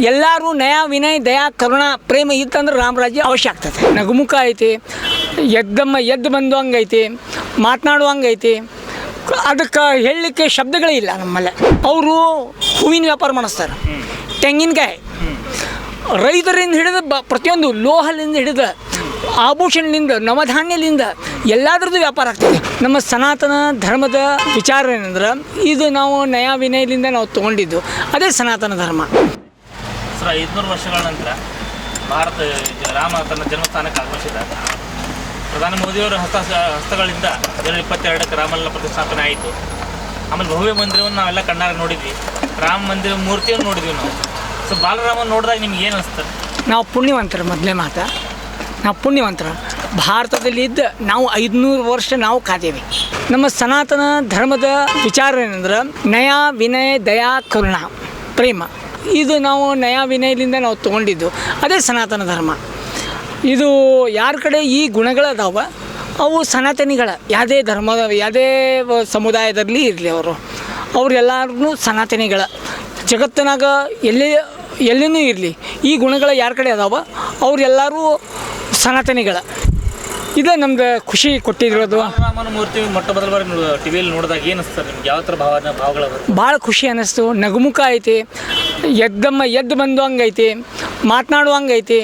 ಎಲ್ಲರೂ ನಯ ವಿನಯ, ದಯಾ, ಕರುಣ, ಪ್ರೇಮ ಇತ್ತಂದ್ರೆ ರಾಮರಾಜ್ಯ ಅವಶ್ಯ ಆಗ್ತದೆ. ನಗುಮುಖ ಐತಿ, ಎದ್ದಮ್ಮ ಎದ್ದು ಬಂದು ಹಂಗೈತಿ ಮಾತನಾಡುವಂಗೈತಿ. ಅದಕ್ಕೆ ಹೇಳಲಿಕ್ಕೆ ಶಬ್ದಗಳೇ ಇಲ್ಲ ನಮ್ಮಲ್ಲೇ. ಅವರು ಹೂವಿನ ವ್ಯಾಪಾರ ಮಾಡಿಸ್ತಾರೆ. ತೆಂಗಿನಕಾಯಿ. ರೈತರಿಂದ ಹಿಡಿದು ಬ, ಪ್ರತಿಯೊಂದು ಲೋಹಲಿಂದ ಹಿಡಿದು, ಆಭೂಷಣದಿಂದ, ನವಧಾನ್ಯದಿಂದ ಎಲ್ಲದರದ್ದು ವ್ಯಾಪಾರ ಆಗ್ತದೆ. ನಮ್ಮ ಸನಾತನ ಧರ್ಮದ ವಿಚಾರ ಏನಂದ್ರೆ, ಇದು ನಾವು ನಯ ವಿನಯದಿಂದ ನಾವು ತೊಗೊಂಡಿದ್ದು. ಅದೇ ಸನಾತನ ಧರ್ಮ. ಸರ್ ಐದುನೂರು ವರ್ಷಗಳ ನಂತರ ಭಾರತ ರಾಮ ತನ್ನ ಜನ್ಮಸ್ಥಾನಕ್ಕೆ ಆಗಮಿಸಿದಾಗ ಪ್ರಧಾನಿ ಮೋದಿಯವರ ಹಸ್ತ ಹಸ್ತಗಳಿಂದ ಜನವರಿ ಇಪ್ಪತ್ತೆರಡಕ್ಕೆ ರಾಮಲಲ್ಲ ಪ್ರತಿಷ್ಠಾಪನೆ ಆಯಿತು. ಆಮೇಲೆ ಭವ್ಯ ಮಂದಿರವನ್ನು ನಾವೆಲ್ಲ ಕಣ್ಣಾರೆ ನೋಡಿದ್ವಿ. ರಾಮ ಮಂದಿರ ಮೂರ್ತಿಯನ್ನು ನೋಡಿದ್ವಿ ನಾವು. ಸೊ ಬಾಲರಾಮನ್ ನೋಡಿದಾಗ ನಿಮ್ಗೆ ಏನು ಅನಿಸ್ತದೆ ನಾವು ಪುಣ್ಯವಂತರ ಮೊದಲೇ ಮಾತ ನಾವು ಪುಣ್ಯವಂತರ. ಭಾರತದಲ್ಲಿ ಇದ್ದ ನಾವು ಐದುನೂರು ವರ್ಷ ನಾವು ಕಾದೇವಿ. ನಮ್ಮ ಸನಾತನ ಧರ್ಮದ ವಿಚಾರ ಏನಂದ್ರೆ, ನಯ ವಿನಯ ದಯಾ ಕರುಣ, ಪ್ರೇಮ. ಇದು ನಾವು ನಯ ವಿನಯದಿಂದ ನಾವು ತೊಗೊಂಡಿದ್ದು. ಅದೇ ಸನಾತನ ಧರ್ಮ. ಇದು ಯಾರ ಕಡೆ ಈ ಗುಣಗಳದಾವ? ಅವು ಸನಾತನಿಗಳ. ಯಾವುದೇ ಧರ್ಮದ, ಯಾವುದೇ ಸಮುದಾಯದಲ್ಲಿ ಇರಲಿ ಅವರು. ಅವರೆಲ್ಲರೂ ಸನಾತನಿಗಳ. ಜಗತ್ತಿನಾಗ ಎಲ್ಲಿ, ಎಲ್ಲಿನೂ ಇರಲಿ. ಈ ಗುಣಗಳ ಯಾರ ಕಡೆ ಅದಾವ? ಅವರೆಲ್ಲರೂ ಸನಾತನಿಗಳ. ಇದೇ ನಮ್ದು ಖುಷಿ ಕೊಟ್ಟಿರೋದು. ಬಾಲರಾಮನ ಮೂರ್ತಿ ಮೊಟ್ಟ ಮೊದಲ ಬಾರಿ ಟಿವಿಯಲ್ಲಿ ನೋಡಿದಾಗ ಏನು ನಿಮ್ಗೆ? ಯಾವ ಥರ ಭಾವನೆ ಭಾವಗಳು ಭಾಳ ಖುಷಿ ಅನ್ನಿಸ್ತು. ನಗುಮುಖ ಐತಿ ಎದ್ದಮ್ಮ ಎದ್ದು ಬಂದು ಹಂಗೈತಿ ಮಾತನಾಡುವಂಗೈತಿ.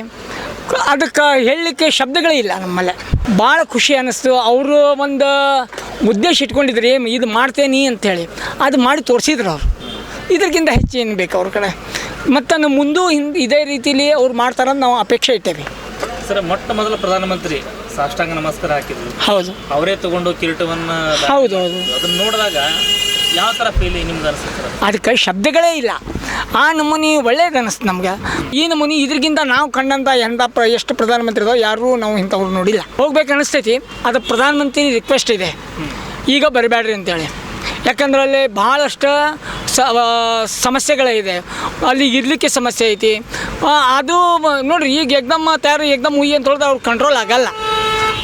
ಅದಕ್ಕೆ ಹೇಳಲಿಕ್ಕೆ ಶಬ್ದಗಳೇ ಇಲ್ಲ ನಮ್ಮಲ್ಲಿ. ಭಾಳ ಖುಷಿ ಅನ್ನಿಸ್ತು. ಅವರು ಒಂದು ಉದ್ದೇಶ ಇಟ್ಕೊಂಡಿದ್ರಿ ಏನು ಇದು ಮಾಡ್ತೇನೆ ಅಂತೇಳಿ. ಅದು ಮಾಡಿ ತೋರಿಸಿದ್ರು ಅವರು. ಇದಕ್ಕಿಂತ ಹೆಚ್ಚು ಏನು ಬೇಕು ಅವ್ರ ಕಡೆ. ಮತ್ತು ನಮ್ಮ ಮುಂದೂ ಹಿಂದೆ ಇದೇ ರೀತಿಲಿ ಅವ್ರು ಮಾಡ್ತಾರಂತ ನಾವು ಅಪೇಕ್ಷೆ ಇಟ್ಟೇವೆ. ಸರ್ ಮೊಟ್ಟ ಮೊದಲ ಪ್ರಧಾನಮಂತ್ರಿ ಸಾಷ್ಟಾಂಗ ನಮಸ್ಕಾರ ಹಾಕಿದ್ರು. ಹೌದು. ಅವರೇ ತಗೊಂಡು ಕಿರೀಟವನ್ನ ಹೌದು ಹೌದು. ಅದನ್ನ ನೋಡಿದಾಗ ಯಾವ ಥರ ಫೀಲಿಂಗ್ ನಿಮ್ಗೆ ಅನಿಸುತ್ತೆ ಅದಕ್ಕೆ ಶಬ್ದಗಳೇ ಇಲ್ಲ. ಆ ನಮೂನಿ ಒಳ್ಳೇದು ಅನಿಸ್ತು ನಮ್ಗೆ. ಈ ನಮೂನಿ ಇದ್ರಿಗಿಂತ ನಾವು ಕಂಡಂಥ ಎಂಥ ಪ್ರ ಎಷ್ಟು ಪ್ರಧಾನಮಂತ್ರಿ ಇದಾವೆ ಯಾರೂ ನಾವು ಇಂಥವ್ರು ನೋಡಿಲ್ಲ. ಹೋಗ್ಬೇಕು ಅನಿಸ್ತೈತಿ ಅದು ಪ್ರಧಾನಮಂತ್ರಿ ರಿಕ್ವೆಸ್ಟ್ ಇದೆ. ಈಗ ಬರಬೇಡ್ರಿ ಅಂತೇಳಿ. ಯಾಕಂದ್ರೆ ಅಲ್ಲಿ ಭಾಳಷ್ಟು ಸಮಸ್ಯೆಗಳಿದೆ ಅಲ್ಲಿ ಇರಲಿಕ್ಕೆ ಸಮಸ್ಯೆ ಐತಿ. ಅದು ನೋಡಿರಿ ಈಗ ಎಕ್ದಮ್ ತಯಾರು ಎಕ್ದಮ್ ಉಯ್ಯಿ ಅಂತ ಹೇಳಿದ್ರೆ ಅವ್ರು ಕಂಟ್ರೋಲ್ ಆಗಲ್ಲ.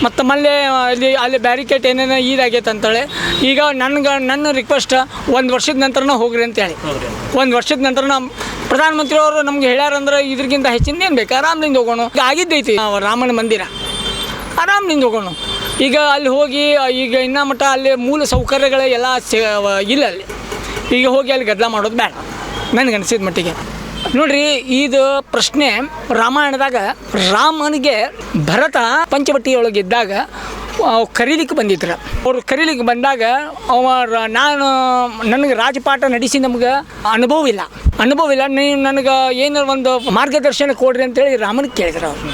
ಮತ್ತು ಮಲ್ಲೆ ಅಲ್ಲಿ ಅಲ್ಲಿ ಬ್ಯಾರಿಕೇಡ್ ಏನೇನೋ ಇದಾಗೈತೆ ಅಂತೇಳಿ. ಈಗ ನನ್ಗೆ ನನ್ನ ರಿಕ್ವೆಸ್ಟ್ ಒಂದು ವರ್ಷದ ನಂತರನ ಹೋಗ್ರಿ ಅಂತೇಳಿ ಹೇಳಿ. ಒಂದು ವರ್ಷದ ನಂತರ ಪ್ರಧಾನಮಂತ್ರಿ ಅವರು ನಮ್ಗೆ ಹೇಳ್ಯಾರಂದ್ರೆ ಇದ್ರಿಗಿಂತ ಹೆಚ್ಚಿನ ಏನು ಬೇಕು? ಆರಾಮದಿಂದ ಹೋಗೋಣ. ಈಗ ಆಗಿದ್ದೈತಿ ರಾಮನ ಮಂದಿರ. ಆರಾಮದಿಂದ ಹೋಗೋಣ. ಈಗ ಅಲ್ಲಿ ಹೋಗಿ ಈಗ ಇನ್ನೂ ಮಟ್ಟ ಅಲ್ಲಿ ಮೂಲ ಸೌಕರ್ಯಗಳೆಲ್ಲ ಸಿ- ಇಲ್ಲ ಅಲ್ಲಿ. ಈಗ ಹೋಗಿ ಅಲ್ಲಿ ಗದ್ದಲ ಮಾಡೋದು ಬೇಡ. ನನಗೆ ಅನಿಸಿದ ಮಟ್ಟಿಗೆ. ನೋಡ್ರಿ, ಇದು ಪ್ರಶ್ನೆ ರಾಮಾಯಣದಾಗ ರಾಮನಿಗೆ ಭರತ ಪಂಚವಟಿಯೊಳಗಿದ್ದಾಗ ಕರೀಲಿಕ್ಕೆ ಬಂದಿದ್ರು. ಅವ್ರು ಕರೀಲಿಕ್ಕೆ ಬಂದಾಗ ಅವ ನಾನು, ನನಗೆ ರಾಜಪಾಠ ನಡೆಸಿ ನಮ್ಗೆ ಅನುಭವ ಇಲ್ಲ. ಅನುಭವ ಇಲ್ಲ, ನೀವು ನನಗೆ ಏನಾರ ಒಂದು ಮಾರ್ಗದರ್ಶನ ಕೊಡ್ರಿ ಅಂತೇಳಿ ರಾಮನಿಗೆ ಕೇಳಿದ್ರು ಅವ್ರು.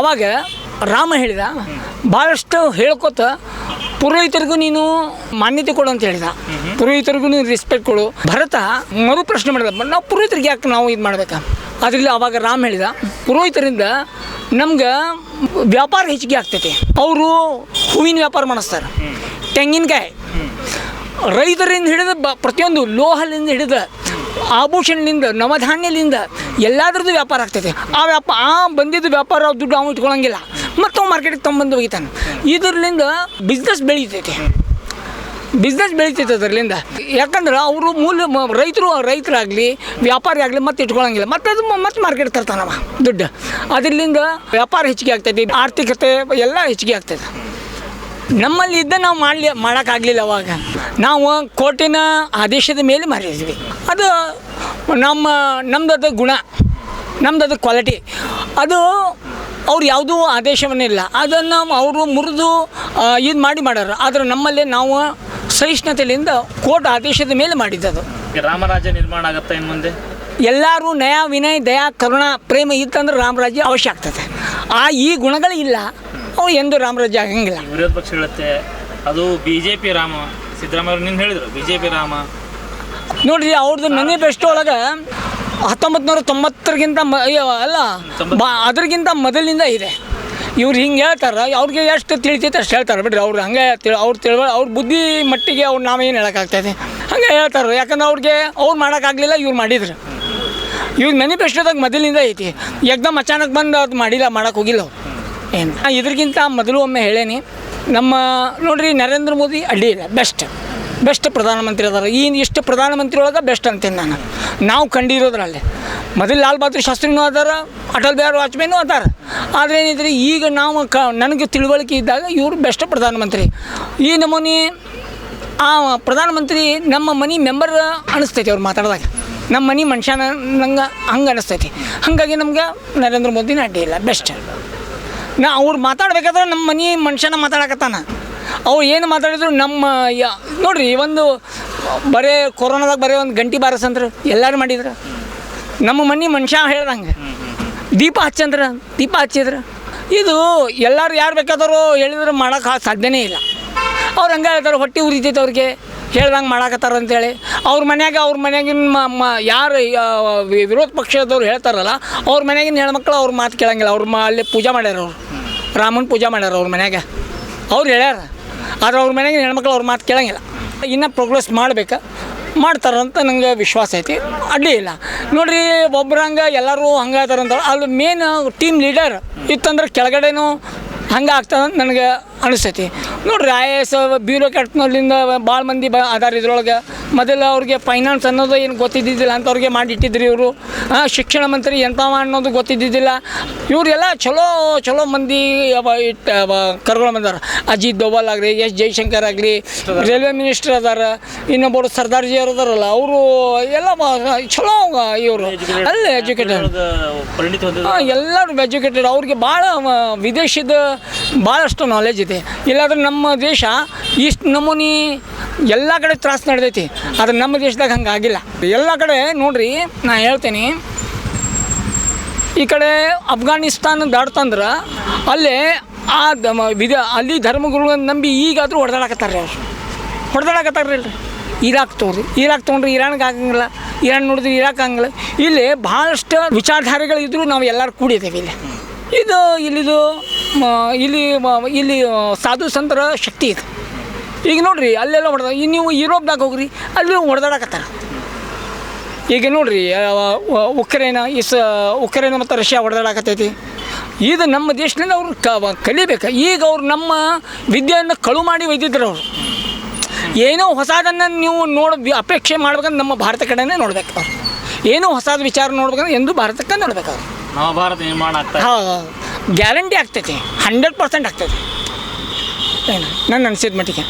ಅವಾಗ ರಾಮ ಹೇಳಿದ ಭಾಳಷ್ಟು ಹೇಳ್ಕೊತ ಪುರೋಹಿತರಿಗೂ ನೀನು ಮಾನ್ಯತೆ ಕೊಡು ಅಂತ ಹೇಳಿದ. ಪುರೋಹಿತರಿಗೂ ನೀನು ರೆಸ್ಪೆಕ್ಟ್ ಕೊಡು. ಭರತ ಮರು ಪ್ರಶ್ನೆ ಮಾಡಿದ ನಾವು ಪುರೋಹಿತರಿಗೆ ಯಾಕೆ ನಾವು ಇದು ಮಾಡ್ಬೇಕಾ? ಅದರಲ್ಲಿ ಅವಾಗ ರಾಮ್ ಹೇಳಿದ, ಪುರೋಹಿತರಿಂದ ನಮ್ಗೆ ವ್ಯಾಪಾರ ಹೆಚ್ಚಿಗೆ ಆಗ್ತೈತಿ. ಅವರು ಹೂವಿನ ವ್ಯಾಪಾರ ಮಾಡಿಸ್ತಾರೆ. ತೆಂಗಿನಕಾಯಿ. ರೈತರಿಂದ ಹಿಡಿದು ಬ, ಪ್ರತಿಯೊಂದು ಲೋಹಲಿಂದ ಹಿಡಿದು ಆಭೂಷಣದಿಂದ ನವಧಾನ್ಯದಿಂದ ಎಲ್ಲದರದ್ದು ವ್ಯಾಪಾರ ಆಗ್ತೈತೆ. ಆ ವ್ಯಾಪ, ಆ ಬಂದಿದ್ದು ವ್ಯಾಪಾರ ದುಡ್ಡು ಅವ್ನು ಇಟ್ಕೊಳಂಗಿಲ್ಲ. ಮತ್ತು ಮಾರ್ಕೆಟಿಗೆ ತೊಗೊಂಬಂದು ಒಗಿತಾನೆ ಇದರಿಂದ ಬಿಸ್ನೆಸ್ ಬೆಳೀತೈತೆ. ಬಿಸ್ನೆಸ್ ಬೆಳೀತೈತೆ ಅದರಿಂದ ಯಾಕಂದ್ರೆ ಅವರು ಮೂಲ ರೈತರು, ರೈತರಾಗಲಿ, ವ್ಯಾಪಾರಿ ಆಗಲಿ ಮತ್ತೆ ಇಟ್ಕೊಳ್ಳೋಂಗಿಲ್ಲ ಮತ್ತೆ ಅದು ಮತ್ತೆ ಮಾರ್ಕೆಟ್ ತರ್ತಾನವ ದುಡ್ಡು. ಅದರಿಂದ ವ್ಯಾಪಾರ ಹೆಚ್ಚಿಗೆ ಆಗ್ತೈತಿ, ಆರ್ಥಿಕತೆ ಎಲ್ಲ ಹೆಚ್ಚಿಗೆ ಆಗ್ತೈತೆ. ನಮ್ಮಲ್ಲಿ ಇದ್ದ ನಾವು ಮಾಡಲಿ ಮಾಡೋಕ್ಕಾಗಲಿಲ್ಲ ಅವಾಗ. ನಾವು ಕೋಟಿನ ಆದೇಶದ ಮೇಲೆ ಮಾರಿದ್ವಿ. ಅದು ನಮ್ಮ ನಮ್ದು ಗುಣ ನಮ್ದು ಅದು ಕ್ವಾಲಿಟಿ ಅದು ಅವ್ರು ಯಾವುದೂ ಆದೇಶವನ್ನಿಲ್ಲ. ಅದನ್ನು ಅವರು ಮುರಿದು ಇದು ಮಾಡಿ ಮಾಡ್ಯಾರ ಆದರೆ ನಮ್ಮಲ್ಲಿ ನಾವು ಸಹಿಷ್ಣುತೆಯಿಂದ ಕೋರ್ಟ್ ಆದೇಶದ ಮೇಲೆ ಮಾಡಿದ್ದದು. ಅದು ರಾಮರಾಜ್ಯ ನಿರ್ಮಾಣ ಆಗುತ್ತೆ ಇನ್ನು ಮುಂದೆ? ಎಲ್ಲರೂ ನಯ ವಿನಯ ದಯಾ ಕರುಣ ಪ್ರೇಮ ಇತ್ತಂದ್ರೆ ರಾಮರಾಜ್ಯ ಅವಶ್ಯ ಆಗ್ತದೆ. ಆ ಈ ಗುಣಗಳು ಇಲ್ಲ. ಅವು ಎಂದು ರಾಮರಾಜ್ಯ ಆಗಂಗಿಲ್ಲ. ವಿರೋಧ ಪಕ್ಷ ಹೇಳುತ್ತೆ ಅದು B J P Rama. Siddaramaiah ನಿನ್ನ ಹೇಳಿದರು ಬಿ ಜೆ ಪಿ ರಾಮ. ನೋಡಿರಿ ಅವ್ರದ್ದು ಮ್ಯಾನಿಫೆಸ್ಟೋ ಒಳಗೆ ಹತ್ತೊಂಬತ್ತು ನೂರ ತೊಂಬತ್ತರಿಗಿಂತ ಮ ಅಲ್ಲ, ಬಾ ಅದ್ರಗಿಂತ ಮೊದಲಿಂದ ಇದೆ. ಇವ್ರು ಹಿಂಗೆ ಹೇಳ್ತಾರೆ, ಅವ್ರಿಗೆ ಎಷ್ಟು ತಿಳಿತೈತೆ ಅಷ್ಟು ಹೇಳ್ತಾರೆ. ಬಿಡ್ರಿ, ಅವ್ರು ಹಂಗೆ ತಿಳಿ, ಅವ್ರು ತಿಳ್ ಅವ್ರ ಬುದ್ಧಿ ಮಟ್ಟಿಗೆ ಅವ್ರು ನಾವೇನು ಹೇಳೋಕ್ಕಾಗ್ತೈತಿ? ಹಂಗೆ ಹೇಳ್ತಾರೆ. ಯಾಕಂದ್ರೆ ಅವ್ರಿಗೆ ಅವ್ರು ಮಾಡೋಕ್ಕಾಗಲಿಲ್ಲ, ಇವ್ರು ಮಾಡಿದ್ರು. ಇವ್ರ ಮ್ಯಾನಿಫೆಸ್ಟೋದಾಗ ಮೊದಲಿಂದ ಐತಿ. ಎಕ್ದಮ್ ಅಚಾನಕ್ ಬಂದು ಅದು ಮಾಡಿಲ್ಲ, ಮಾಡೋಕೆ ಹೋಗಿಲ್ಲ ಅವ್ರು. ಏನು? ಇದ್ರಿಗಿಂತ ಮೊದಲು ಒಮ್ಮೆ ಹೇಳೇನಿ, ನಮ್ಮ ನೋಡ್ರಿ ನರೇಂದ್ರ ಮೋದಿ ಅಡ್ಡಿ ಇಲ್ಲ ಬೆಸ್ಟ್. ಬೆಸ್ಟ್ ಪ್ರಧಾನಮಂತ್ರಿ ಅದಾರ. ಈ ಇಷ್ಟು ಪ್ರಧಾನಮಂತ್ರಿ ಒಳಗೆ ಬೆಸ್ಟ್ ಅಂತೀನಿ ನಾನು. ನಾವು ಕಂಡಿರೋದ್ರಲ್ಲಿ. ಮೊದಲು ಲಾಲ್ ಬಹದ್ದೂರ್ ಶಾಸ್ತ್ರಿನೂ ಅದಾರ, ಅಟಲ್ ಬಿಹಾರಿ ವಾಜಪೇಯಿನೂ ಅದಾರ. ಆದರೆ ಏನಿದ್ರೆ ಈಗ ನಾವು ಕ, ನನಗೆ ತಿಳುವಳಿಕೆ ಇದ್ದಾಗ ಇವರು ಬೆಸ್ಟ್ ಪ್ರಧಾನಮಂತ್ರಿ. ಈ ನಮೂನಿ, ಆ ಪ್ರಧಾನಮಂತ್ರಿ ನಮ್ಮ ಮನೆ ಮೆಂಬರ್ ಅನಿಸ್ತೈತಿ ಅವ್ರು ಮಾತಾಡಿದಾಗ. ನಮ್ಮ ಮನೆ ಮನುಷ್ಯನ ನಂಗೆ ಹಂಗೆ ಅನಿಸ್ತೈತಿ. ಹಾಗಾಗಿ ನಮ್ಗೆ ನರೇಂದ್ರ ಮೋದಿನ ಅಡ್ಡಿ ಇಲ್ಲ. ಬೆಸ್ಟ್. ನಾ ಅವ್ರು ಮಾತಾಡ್ಬೇಕಾದ್ರೆ ನಮ್ಮ ಮನೆ ಮನುಷ್ಯನ ಮಾತಾಡಕತ್ತಾನ. ಅವ್ರು ಏನು ಮಾತಾಡಿದ್ರು ನಮ್ಮ ನೋಡ್ರಿ ಒಂದು ಬರೇ ಕೊರೋನಾದಾಗ ಬರೀ ಒಂದು ಗಂಟಿ ಬಾರಸ್ ಅಂದ್ರೆ, ಎಲ್ಲರೂ ಮಾಡಿದ್ರು. ನಮ್ಮ ಮನೆ ಮನುಷ್ಯ ಹೇಳ್ದಂಗೆ. ದೀಪ ಹಚ್ಚಂದ್ರ, ದೀಪ ಹಚ್ಚಿದ್ರೆ. ಇದು ಎಲ್ಲರೂ ಯಾರು ಬೇಕಾದವರು ಹೇಳಿದ್ರೆ ಮಾಡೋಕೆ ಸಾಧ್ಯನೇ ಇಲ್ಲ. ಅವ್ರು ಹಂಗೆ ಹೇಳ್ತಾರೆ, ಹೊಟ್ಟೆ ಉರಿತೈತೆ ಅವ್ರಿಗೆ, ಹೇಳ್ದಂಗೆ ಮಾಡಾಕತ್ತಾರ ಅಂತೇಳಿ. ಅವ್ರ ಮನ್ಯಾಗ, ಅವ್ರ ಮನ್ಯಾಗಿನ ಮ ಯಾರು ವಿರೋಧ ಪಕ್ಷದವ್ರು ಹೇಳ್ತಾರಲ್ಲ, ಅವ್ರ ಮನ್ಯಾಗಿನ ಹೆಣ್ಮಕ್ಳು ಅವ್ರ ಮಾತು ಕೇಳಂಗಿಲ್ಲ. ಅವ್ರ ಮ ಅಲ್ಲಿ ಪೂಜೆ ಮಾಡ್ಯಾರ ಅವ್ರು. ರಾಮನ ಪೂಜೆ ಮಾಡ್ಯಾರ ಅವ್ರ ಮನ್ಯಾಗ. ಅವ್ರು ಹೇಳ್ಯಾರ. ಆದ್ರೆ ಅವ್ರ ಮನೆಗೆ ಹೆಣ್ಮಕ್ಳು ಅವ್ರ ಮಾತು ಕೇಳೋಂಗಿಲ್ಲ. ಇನ್ನೂ ಪ್ರೋಗ್ರೆಸ್ ಮಾಡ್ಬೇಕು. ಮಾಡ್ತಾರಂತ ನಂಗೆ ವಿಶ್ವಾಸ ಐತಿ. ಅಡ್ಡಿ ಇಲ್ಲ. ನೋಡ್ರಿ ಹಂಗೆ ಎಲ್ಲರೂ ಹಂಗೆ ಹೇಳ್ತಾರಂತ ಅಲ್ಲಿ ಮೇನ್ ಟೀಮ್ ಲೀಡರ್ ಇತ್ತಂದ್ರೆ ಕೆಳಗಡೆನೂ ಹಂಗೆ ಆಗ್ತದಂತ ನನಗೆ ಅನಿಸ್ತೈತಿ. ನೋಡ್ರಿ ಐ ಎ ಎಸ್ ಬ್ಯೂರೋಕ್ರಾಟ್ನಲ್ಲಿಂದ ಭಾಳ ಮಂದಿ ಬ ಅದಾರ ಇದ್ರೊಳಗೆ. ಮೊದಲು ಅವ್ರಿಗೆ ಫೈನಾನ್ಸ್ ಅನ್ನೋದು ಏನು ಗೊತ್ತಿದ್ದಿದ್ದಿಲ್ಲ ಅಂತ ಅವ್ರಿಗೆ ಮಾಡಿಟ್ಟಿದ್ರು ಇವರು. ಶಿಕ್ಷಣ ಮಂತ್ರಿ ಎಂಥವ ಅನ್ನೋದು ಗೊತ್ತಿದ್ದಿದ್ದಿಲ್ಲ. ಇವರೆಲ್ಲ ಚಲೋ ಚಲೋ ಮಂದಿ ಕರ್ಕೊಂಡು ಬಂದಾರ. ಅಜಿತ್ ದೋವಲ್ ಆಗಲಿ, ಎಸ್ ಜೈಶಂಕರ್ ಆಗಲಿ, ರೈಲ್ವೆ ಮಿನಿಸ್ಟರ್ ಅದಾರ, ಇನ್ನೊಬ್ಬರು ಸರ್ದಾರ್ಜಿ ಅವರು ಅದಾರಲ್ಲ, ಅವರು ಎಲ್ಲ ಚಲೋ ಇವರು. ಅಲ್ಲೇ ಎಜುಕೇಟೆಡ್ ಎಲ್ಲರೂ ಎಜುಕೇಟೆಡ್ ಅವ್ರಿಗೆ ಭಾಳ ವಿದೇಶದ ಭಾಳಷ್ಟು ನಾಲೆಜ್ ಇದೆ. ಇಲ್ಲಾಂದ್ರೆ ನಮ್ಮ ದೇಶ ಇಷ್ಟು ನಮೂನಿ ಎಲ್ಲ ಕಡೆ ತ್ರಾಸ ನಡೆದೈತಿ. ಆದ್ರೆ ನಮ್ಮ ದೇಶದಾಗ ಹಂಗೆ ಆಗಿಲ್ಲ ಎಲ್ಲ ಕಡೆ ನೋಡ್ರಿ, ನಾ ಹೇಳ್ತೀನಿ. ಈ ಕಡೆ ಅಫ್ಘಾನಿಸ್ತಾನ ದಾಡ್ತಂದ್ರೆ ಅಲ್ಲೇ ಆ ದಮ ವಿಧ ಅಲ್ಲಿ ಧರ್ಮಗುರುಗಳನ್ನು ನಂಬಿ ಈಗಾದರೂ ಹೊಡೆದಾಡಕತ್ತಾರೆ ಅವ್ರು. ಹೊಡೆದಾಡಕತ್ತಾರ್ರಿ ಇಲ್ರಿ. ಇರಾಕ್ ತೊಗೊರಿ ಇರಾಕ್ ತೊಗೊಂಡ್ರೆ ಇರಾನ್ಗೆ ಆಗಂಗಿಲ್ಲ. ಇರಾನ್ ನೋಡಿದ್ರೆ ಇರಾಕ್ ಆಗಂಗಿಲ್ಲ. ಇಲ್ಲಿ ಭಾಳಷ್ಟು ವಿಚಾರಧಾರೆಗಳಿದ್ರು ನಾವು ಎಲ್ಲರೂ ಕೂಡಿದ್ದೇವೆ ಇಲ್ಲಿ. ಇದು ಇಲ್ಲಿದು ಇಲ್ಲಿ ಇಲ್ಲಿ ಸಾಧು ಸಂತರ ಶಕ್ತಿ ಇದೆ. ಈಗ ನೋಡ್ರಿ ಅಲ್ಲೆಲ್ಲ ಹೊಡೆದ ಈಗ ನೀವು ಯುರೋಪ್ದಾಗ ಹೋಗ್ರಿ ಅಲ್ಲಿ ಹೊಡೆದಾಡಕತ್ತಾರ. ಈಗ ನೋಡ್ರಿ ಉಕ್ರೇನ ಇಸ್ ಉಕ್ರೇನ ಮತ್ತು ರಷ್ಯಾ ಹೊಡೆದಾಡಕತ್ತೈತಿ. ಇದು ನಮ್ಮ ದೇಶದಿಂದ ಅವ್ರು ಕ ಕಲಿಬೇಕು. ಈಗ ಅವ್ರು ನಮ್ಮ ವಿದ್ಯೆಯನ್ನು ಕಳು ಮಾಡಿ ಒಯ್ದಿದ್ರು ಅವರು. ಏನೋ ಹೊಸದನ್ನು ನೀವು ನೋಡ ಅಪೇಕ್ಷೆ ಮಾಡ್ಬೇಕಂದ್ರೆ ನಮ್ಮ ಭಾರತ ಕಡೆನೇ ನೋಡ್ಬೇಕು ಅವ್ರು. ಏನೋ ಹೊಸದ ವಿಚಾರ ನೋಡ್ಬೇಕಂದ್ರೆ ಎಂದು ಭಾರತಕ್ಕೆ ನೋಡ್ಬೇಕು ಅವ್ರು. ನವಭಾರತ ನಿರ್ಮಾಣ. ಹೌದು. ಗ್ಯಾರಂಟಿ ಆಗ್ತೈತಿ. ಹಂಡ್ರೆಡ್ ಪರ್ಸೆಂಟ್ ಆಗ್ತೈತಿ. ಏನು ನನ್ನ ಅನಿಸಿದ ಮಟ್ಟಿಗೆ.